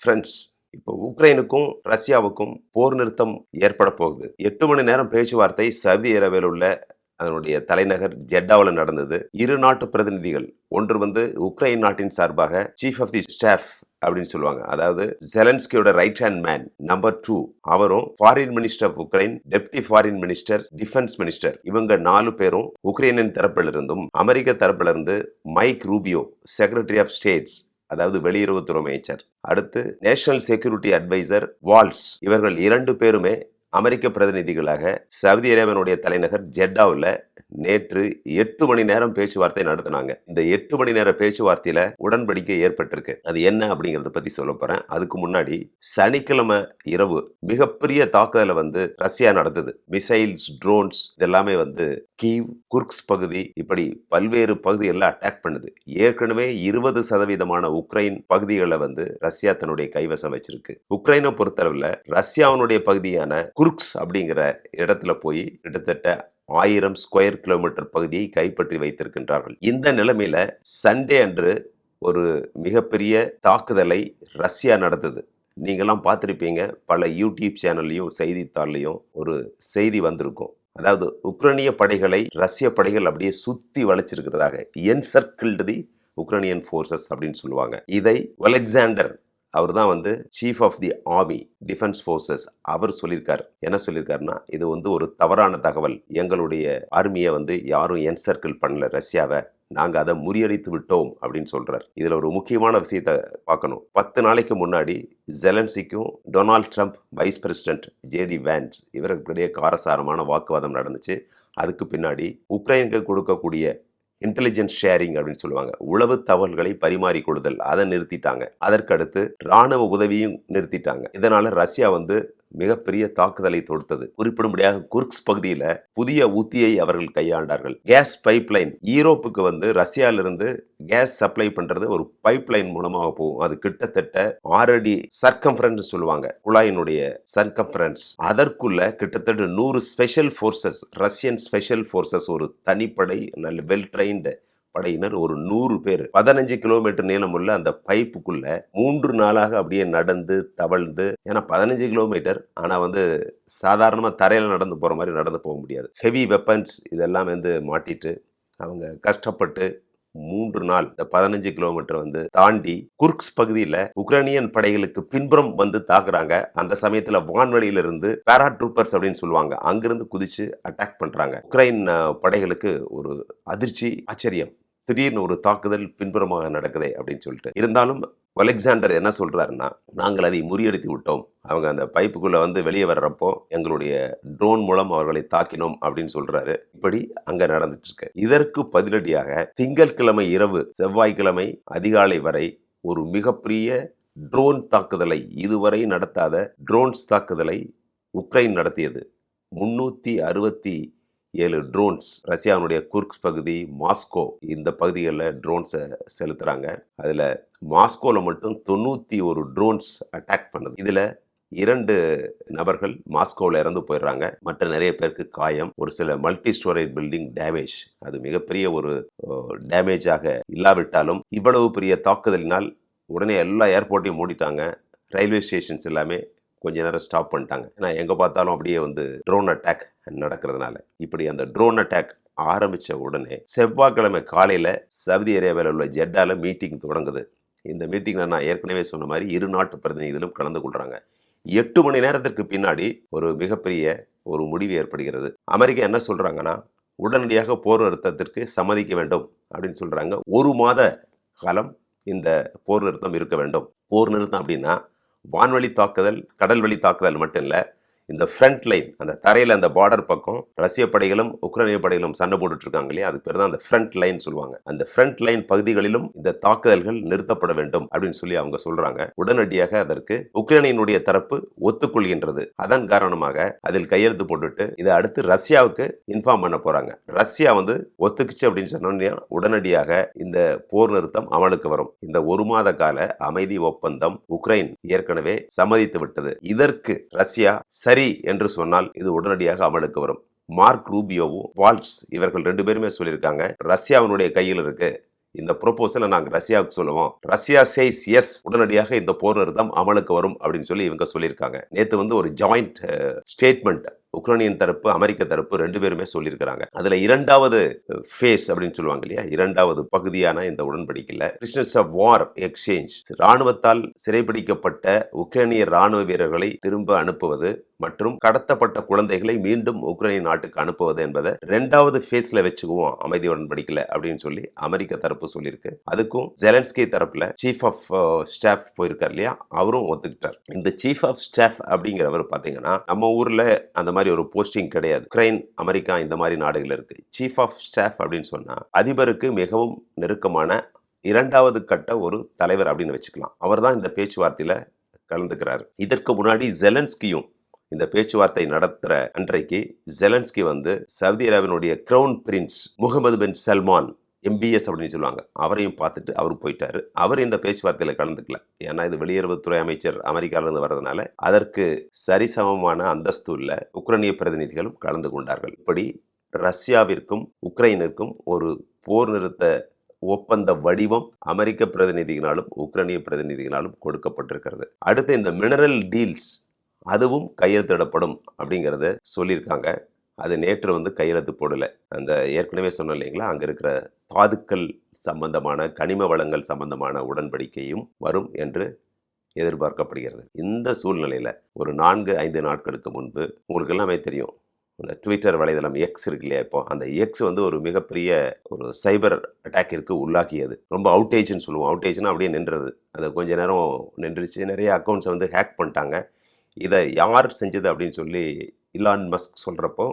Friends இப்போ உக்ரைனுக்கும் ரஷ்யாவுக்கும் போர் நிறுத்தம் ஏற்பட போகுது. எட்டு மணி நேரம் பேச்சுவார்த்தை சவுதி அரேபியாவில் உள்ள அதனுடைய தலைநகர் ஜெட்டாவில் நடந்தது. இரு நாட்டு பிரதிநிதிகள் ஒன்று வந்து உக்ரைன் நாட்டின் சார்பாக சீஃப் ஆஃப் தி ஸ்டாஃப் அப்படின்னு சொல்லுவாங்க. அதாவது ஜெலன்ஸ்கியோட right hand man number two அவரும் foreign minister of Ukraine deputy foreign minister defence minister இவங்க நாலு பேரும் உக்ரைனின் தரப்பிலிருந்தும் அமெரிக்க தரப்பிலிருந்து Mike Rubio secretary of states அதாவது வெளியுறவுத்துறை அமைச்சர். அடுத்து நேஷனல் செக்யூரிட்டி அட்வைசர் வால்ஸ் இவர்கள் இரண்டு பேருமே அமெரிக்க பிரதிநிதிகளாக சவுதி அரேபியனுடைய தலைநகர் ஜெட்டாவில் நேற்று எட்டு மணி நேரம் பேச்சுவார்த்தை நடத்தினாங்க. இந்த எட்டு மணி நேர பேச்சுவார்த்தையில உடன்படிக்கை ஏற்பட்டிருக்கு. அது என்ன அப்படிங்கறத பத்தி சொல்ல போறேன். அதுக்கு முன்னாடி சனிக்கிழமை இரவு மிகப்பெரிய தாக்குதலை வந்து ரஷ்யா நடந்தது மிசைல்ஸ் ட்ரோன்ஸ் இதெல்லாமே வந்து கீவ் குர்க்ஸ் பகுதி இப்படி பல்வேறு பகுதிகளில் அட்டாக் பண்ணுது. ஏற்கனவே இருபது சதவீதமான உக்ரைன் பகுதிகளை வந்து ரஷ்யா தன்னுடைய கைவசம் வச்சிருக்கு. உக்ரைனை பொறுத்தளவில் ரஷ்யாவினுடைய பகுதியான குர்க்ஸ் அப்படிங்கிற இடத்துல போய் கிட்டத்தட்ட ஆயிரம் ஸ்கொயர் கிலோமீட்டர் பகுதியை கைப்பற்றி வைத்திருக்கின்றார்கள். இந்த நிலைமையில சண்டே அன்று ஒரு மிகப்பெரிய தாக்குதலை ரஷ்யா நடந்தது நீங்கெல்லாம் பார்த்துருப்பீங்க பல யூடியூப் சேனல்லையும் செய்தித்தாள்லையும் ஒரு செய்தி வந்திருக்கும். அதாவது உக்ரைனிய படைகளை ரஷ்ய படைகள் அப்படியே சுத்தி வளைச்சிருக்கிறதாக என்சர்க்கிள்டு தி உக்ரைனியன் ஃபோர்ஸஸ் அப்படின்னு சொல்லுவாங்க. இதை அலெக்சாண்டர் அவர் தான் வந்து chief of the army defence forces அவர் சொல்லியிருக்கார். என்ன சொல்லியிருக்காருன்னா இது வந்து ஒரு தவறான தகவல். எங்களுடைய ஆர்மியை வந்து யாரும் என்சர்க்கிள் பண்ணல ரஷ்யாவை. நாங்கள் அதை முறியடித்து விட்டோம் அப்படின்னு சொல்கிறார் இதில் ஒரு முக்கியமான விஷயத்தை பார்க்கணும். பத்து நாளைக்கு முன்னாடி ஜெலன்சிக்கும் Donald Trump vice president JD Vance இவருக்கிடையே காரசாரமான வாக்குவாதம் நடந்துச்சு. அதுக்கு பின்னாடி உக்ரைனுக்கு கொடுக்கக்கூடிய இன்டெலிஜென்ஸ் ஷேரிங் அப்படின்னு சொல்லுவாங்க. உளவு தகவல்களை பரிமாறிக்கொடுதல் அதை நிறுத்திட்டாங்க. அதற்கடுத்து ராணுவ உதவியும் நிறுத்திட்டாங்க. இதனால ரஷ்யா வந்து மிகப்பெரிய தாக்குதலை தொடுத்தது. குறிப்பிடும்படியாக குர்க்ஸ் பகுதியில் புதிய உத்தியை அவர்கள் கையாண்டார்கள். கேஸ் பைப்லைன் ஈரோப்புக்கு வந்து ரஷ்யாவிலிருந்து கேஸ் சப்ளை பண்றது ஒரு பைப்லைன் மூலமாக போகும். அது கிட்டத்தட்ட ஆறு அடி சர்க்கம்ஃபரன்ஸ் சொல்லுவாங்க. குழாயினுடைய சர்க்கம்ஃபரன்ஸ் அதற்குள்ள கிட்டத்தட்ட நூறு special forces Russian special forces ஒரு தனிப்படை நல்ல வெல் ட்ரைன்டு படையினர் ஒரு நூறு பேர். பதினஞ்சு கிலோமீட்டர் நீளமுள்ள அந்த பைப்புக்குள்ள மூன்று நாளாக அப்படியே நடந்து தவழ்ந்து ஏன்னா பதினஞ்சு கிலோமீட்டர். ஆனா வந்து சாதாரணமா தரையில நடந்து போற மாதிரி நடந்து போக முடியாது. ஹெவி வெப்பன்ஸ் இதெல்லாம் வந்து மாட்டிட்டு அவங்க கஷ்டப்பட்டு மூன்று நாள் இந்த பதினஞ்சு கிலோமீட்டர் வந்து தாண்டி குர்க்ஸ் பகுதியில் உக்ரைனியன் படைகளுக்கு பின்புறம் வந்து தாக்குறாங்க. அந்த சமயத்தில் வான்வெளியில இருந்து பேரா ட்ரூப்பர்ஸ் அப்படின்னு சொல்லுவாங்க. அங்கிருந்து குதிச்சு அட்டாக் பண்றாங்க. உக்ரைன் படைகளுக்கு ஒரு அதிர்ச்சி ஆச்சரியம். திடீர்னு ஒரு தாக்குதல் பின்புறமாக நடக்குதே அப்படின்னு சொல்லிட்டு. இருந்தாலும் அலெக்சாண்டர் என்ன சொல்கிறாருன்னா நாங்கள் அதை முறியடித்து விட்டோம். அவங்க அந்த பைப்புக்குள்ளே வந்து வெளியே வர்றப்போ எங்களுடைய ட்ரோன் மூலம் அவர்களை தாக்கினோம் அப்படின்னு சொல்கிறாரு இப்படி அங்கே நடந்துட்டுருக்கு இதற்கு பதிலடியாக திங்கட்கிழமை இரவு செவ்வாய்க்கிழமை அதிகாலை வரை ஒரு மிகப்பெரிய ட்ரோன் தாக்குதலை இதுவரை நடத்தாத ட்ரோன்ஸ் தாக்குதலை உக்ரைன் நடத்தியது. முன்னூற்றி அறுபத்தி ஏழு ட்ரோன்ஸ் ரஷ்யாவுடைய குர்க்ஸ் பகுதி மாஸ்கோ. இந்த பகுதிகளில் ட்ரோன்ஸை செலுத்துகிறாங்க அதில் மாஸ்கோவில் மட்டும் தொண்ணூற்றி ஒரு ட்ரோன்ஸ் அட்டாக் பண்ணுது. இதில் இரண்டு நபர்கள் மாஸ்கோவில் இறந்து போயிடுறாங்க. மற்ற நிறைய பேருக்கு காயம். ஒரு சில மல்டி ஸ்டோரேஜ் பில்டிங் டேமேஜ் அது மிகப்பெரிய ஒரு டேமேஜாக இல்லாவிட்டாலும் இவ்வளவு பெரிய தாக்குதலினால் உடனே எல்லா ஏர்போர்ட்டையும் மூடிட்டாங்க. ரயில்வே ஸ்டேஷன்ஸ் எல்லாமே கொஞ்ச நேரம் ஸ்டாப் பண்ணிட்டாங்க. ஏன்னா எங்கே பார்த்தாலும் அப்படியே வந்து ட்ரோன் அட்டாக் நடக்கிறதுனால. இப்படி அந்த ட்ரோன் அட்டாக் ஆரம்பித்த உடனே செவ்வாய்க்கிழமை காலையில் சவுதி அரேபியாவில் உள்ள ஜெட்டால மீட்டிங் தொடங்குது. இந்த மீட்டிங்கில் நான் ஏற்கனவே சொன்ன மாதிரி இரு நாட்டு பிரதிநிதிகளும் கலந்து கொள்கிறாங்க எட்டு மணி நேரத்திற்கு பின்னாடி ஒரு மிகப்பெரிய ஒரு முடிவு ஏற்படுகிறது. அமெரிக்கா என்ன சொல்கிறாங்கன்னா உடனடியாக போர் நிறுத்தத்திற்கு சம்மதிக்க வேண்டும் அப்படின்னு சொல்கிறாங்க ஒரு மாத காலம் இந்த போர் நிறுத்தம் இருக்க வேண்டும். போர் நிறுத்தம் அப்படின்னா வான்வழி தாக்குதல் கடல் வழி தாக்குதல் மட்டும் இல்லை இந்த ஃப்ரண்ட் லைன் அந்த தரையில் அந்த பார்டர் பக்கம் ரஷ்ய படைகளும் உக்ரைனிய படைகளும் சண்டை போட்டுட்டு இருக்காங்க இல்லையா? அதுக்கு பேர் தான் அந்த ஃப்ரண்ட் லைன் சொல்லுவாங்க. அந்த ஃப்ரண்ட் லைன் பகுதிகளிலும் இந்த தாக்குதல்கள் நிறுத்தப்பட வேண்டும் அப்படின்னு சொல்லி அவங்க சொல்றாங்க. உடனடியாக அதற்கு உக்ரைனினுடைய தரப்பு ஒத்துக்கொள்கின்றது. அதன் காரணமாக அதில் கையெழுத்து போட்டுட்டு இதை அடுத்து ரஷ்யாவுக்கு இன்ஃபார்ம் பண்ண போறாங்க. ரஷ்யா வந்து ஒத்துக்குச்சு அப்படின்னு சொன்னோன்னா உடனடியாக இந்த போர் நிறுத்தம் அமலுக்கு வரும். இந்த ஒரு மாத கால அமைதி ஒப்பந்தம் உக்ரைன் ஏற்கனவே சம்மதித்து விட்டது. இதற்கு ரஷ்யா சரி என்று சொன்னால் இது உடனடியாக அமலுக்கு வரும். மார்க் ரூபியோவும் வால்ட்ஸ் இவர்கள் ரெண்டு பேருமே சொல்லியிருக்காங்க ரஷ்யாவினுடைய கையில் இருக்கு. இந்த ப்ரொபோசலை நாங்கள் ரஷ்யாவுக்கு சொல்லுவோம். ரஷ்யா சேஸ் எஸ் உடனடியாக இந்த போர் நிறுத்தம் அமலுக்கு வரும் அப்படின்னு சொல்லி இவங்க சொல்லியிருக்காங்க. நேற்று வந்து ஒரு ஜாயிண்ட் ஸ்டேட்மெண்ட் உக்ரைனியன் தரப்பு அமெரிக்க தரப்பு ரெண்டு பேருமே சொல்லியிருக்கிறாங்க. அதுல இரண்டாவது ஃபேஸ் அப்படின்னு சொல்லுவாங்க இல்லையா? இரண்டாவது பகுதியான இந்த உடன்படிக்கையில் பிசினஸ் ஆஃப் வார் எக்ஸ்சேஞ்ச் ராணுவத்தால் சிறைபிடிக்கப்பட்ட உக்ரைனிய ராணுவ வீரர்களை திரும்ப அனுப்புவது மற்றும் கடத்தப்பட்ட குழந்தைகளை மீண்டும் உக்ரைன் நாட்டுக்கு அனுப்புவது என்பதை ரெண்டாவது ஃபேஸ்ல வச்சுக்குவோம். அமைதி உடன்படிக்கல அப்படின்னு சொல்லி அமெரிக்க தரப்பு சொல்லியிருக்கு. அதுக்கும் ஜெலன்ஸ்கி தரப்புல சீஃப் ஆஃப் ஸ்டாஃப் போயிருக்கார் இல்லையா? அவரும் ஒத்துக்கிட்டார். இந்த சீஃப் ஆஃப் ஸ்டாஃப் அப்படிங்கிறவர் பாத்தீங்கன்னா நம்ம ஊர்ல அந்த மாதிரி ஒரு போஸ்டிங் கிடையாது. உக்ரைன் அமெரிக்கா இந்த மாதிரி நாடுகள் இருக்கு. சீஃப் ஆஃப் ஸ்டாஃப் அப்படின்னு சொன்னா அதிபருக்கு மிகவும் நெருக்கமான இரண்டாவது கட்ட ஒரு தலைவர் அப்படின்னு வச்சுக்கலாம். அவர் தான் இந்த பேச்சுவார்த்தையில கலந்துக்கிறார். இதற்கு முன்னாடி ஜெலன்ஸ்கியும் இந்த பேச்சுவார்த்தை நடத்துகிற அன்றைக்கு ஜெலன்ஸ்கி வந்து Saudi அரேபியனுடைய crown prince Mohammed bin Salman MBS அப்படின்னு சொல்லுவாங்க. அவரையும் பார்த்துட்டு அவர் போயிட்டாரு. அவர் இந்த பேச்சுவார்த்தையில் கலந்துக்கல. ஏன்னா இது வெளியுறவுத்துறை அமைச்சர் அமெரிக்காவிலிருந்து வர்றதுனால அதற்கு சரிசமமான அந்தஸ்து உள்ள உக்ரைனிய பிரதிநிதிகளும் கலந்து கொண்டார்கள். இப்படி ரஷ்யாவிற்கும் உக்ரைனுக்கும் ஒரு போர் நிறுத்த ஒப்பந்த வடிவம் அமெரிக்க பிரதிநிதிகளாலும் உக்ரைனிய பிரதிநிதிகளாலும் கொடுக்கப்பட்டிருக்கிறது. அடுத்து இந்த மினரல் டீல்ஸ் அதுவும் கையெழுத்திடப்படும் அப்படிங்கிறத சொல்லியிருக்காங்க. அது நேற்று வந்து கையெழுத்து போடலை. அந்த ஏற்கனவே சொன்னோம் இல்லைங்களா? அங்கே இருக்கிற தாதுக்கள் சம்பந்தமான கனிம வளங்கள் சம்பந்தமான உடன்படிக்கையும் வரும் என்று எதிர்பார்க்கப்படுகிறது. இந்த சூழ்நிலையில் ஒரு நான்கு ஐந்து நாட்களுக்கு முன்பு உங்களுக்கு எல்லாமே தெரியும். அந்த ட்விட்டர் வலைதளம் எக்ஸ் இருக்கு இல்லையா இப்போ? அந்த எக்ஸ் வந்து ஒரு மிகப்பெரிய ஒரு சைபர் அட்டாக்கிற்கு உள்ளாக்கியது. ரொம்ப அவுட்டேஜ்னு சொல்லுவோம். அவுட்டேஜ்னா அப்படியே நின்றது. அது கொஞ்ச நேரம் நின்றுச்சு. நிறைய அக்கௌண்ட்ஸை வந்து ஹேக் பண்ணிட்டாங்க. இதை யார் செஞ்சது அப்படின்னு சொல்லி இலான் மஸ்க் சொல்கிறப்போ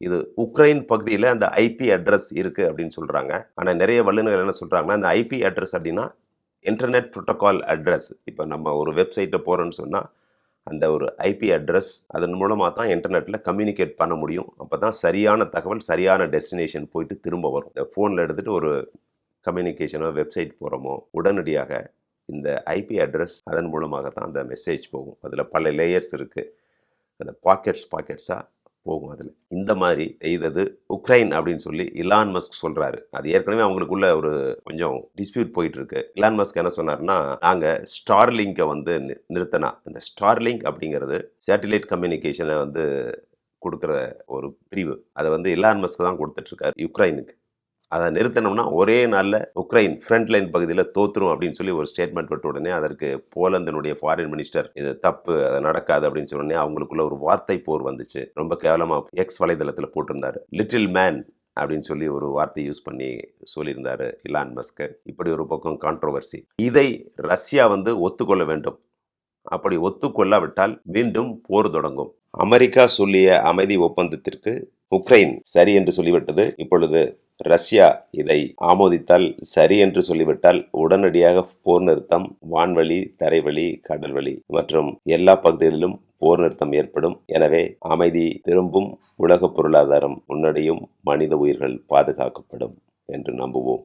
இது உக்ரைன் பகுதியில் அந்த ஐபி அட்ரஸ் இருக்குது அப்படின்னு சொல்கிறாங்க ஆனால் நிறைய வல்லுநர்கள் என்ன சொல்கிறாங்கன்னா அந்த ஐபி அட்ரஸ் அப்படின்னா இன்டர்நெட் ப்ரோட்டோகால் அட்ரஸ் இப்போ நம்ம ஒரு வெப்சைட்டை போகிறோன்னு சொன்னால் அந்த ஒரு ஐபி அட்ரஸ் அதன் மூலமாக தான் இன்டர்நெட்டில் கம்யூனிகேட் பண்ண முடியும். அப்போ தான் சரியான தகவல் சரியான டெஸ்டினேஷன் போயிட்டு திரும்ப வரும். இந்த ஃபோனில் எடுத்துகிட்டு ஒரு கம்யூனிகேஷனோ வெப்சைட் போகிறோமோ உடனடியாக இந்த ஐபி அட்ரஸ் அதன் மூலமாக தான் அந்த மெசேஜ் போகும். அதில் பல லேயர்ஸ் இருக்குது அந்த பாக்கெட்ஸ் பாக்கெட்ஸாக போகும் அதில். இந்த மாதிரி செய்தது உக்ரைன் அப்படின்னு சொல்லி இலான் மஸ்க் சொல்கிறாரு அது ஏற்கனவே அவங்களுக்குள்ள ஒரு கொஞ்சம் டிஸ்பியூட் போயிட்டுருக்கு. இலான் மஸ்க் என்ன சொன்னார்னா நாங்கள் ஸ்டார்லிங்கை வந்து நி- நிறுத்தினா இந்த ஸ்டார்லிங்க் அப்படிங்கிறது சேட்டிலைட் கம்யூனிகேஷனை வந்து கொடுக்குற ஒரு பிரிவு. அதை வந்து இலான் மஸ்க் தான் கொடுத்துட்ருக்காரு யுக்ரைனுக்கு அதை நிறுத்தணும்னா ஒரே நாளில் உக்ரைன் ஃப்ரண்ட் லைன் பகுதியில் தோத்துரும் அப்படின்னு சொல்லி ஒரு ஸ்டேட்மெண்ட் விட்ட உடனே அதற்கு போலந்தினுடைய ஃபாரின் மினிஸ்டர் இது தப்பு அது நடக்காது அப்படின்னு சொன்னோடனே அவங்களுக்குள்ள ஒரு வார்த்தை போர் வந்துச்சு. ரொம்ப கேவலமாக எக்ஸ் வலைதளத்தில் போட்டிருந்தாரு. லிட்டில் மேன் அப்படின்னு சொல்லி ஒரு வார்த்தை யூஸ் பண்ணி சொல்லியிருந்தாரு இலான் மஸ்க் இப்படி ஒரு பக்கம் கான்ட்ரோவர்சி இதை ரஷ்யா வந்து ஒத்துக்கொள்ள வேண்டும். அப்படி ஒத்துக்கொள்ளாவிட்டால் மீண்டும் போர் தொடங்கும். அமெரிக்கா சொல்லிய அமைதி ஒப்பந்தத்திற்கு உக்ரைன் சரி என்று சொல்லிவிட்டது. இப்பொழுது ரஷ்யா இதை ஆமோதித்தால் சரி என்று சொல்லிவிட்டால் உடனடியாக போர் நிறுத்தம் வான்வழி தரைவழி கடல்வழி மற்றும் எல்லா பகுதிகளிலும் போர் நிறுத்தம் ஏற்படும். எனவே அமைதி திரும்பும் உலக பொருளாதாரம் முன்னடையும் மனித உயிர்கள் பாதுகாக்கப்படும் என்று நம்புவோம்.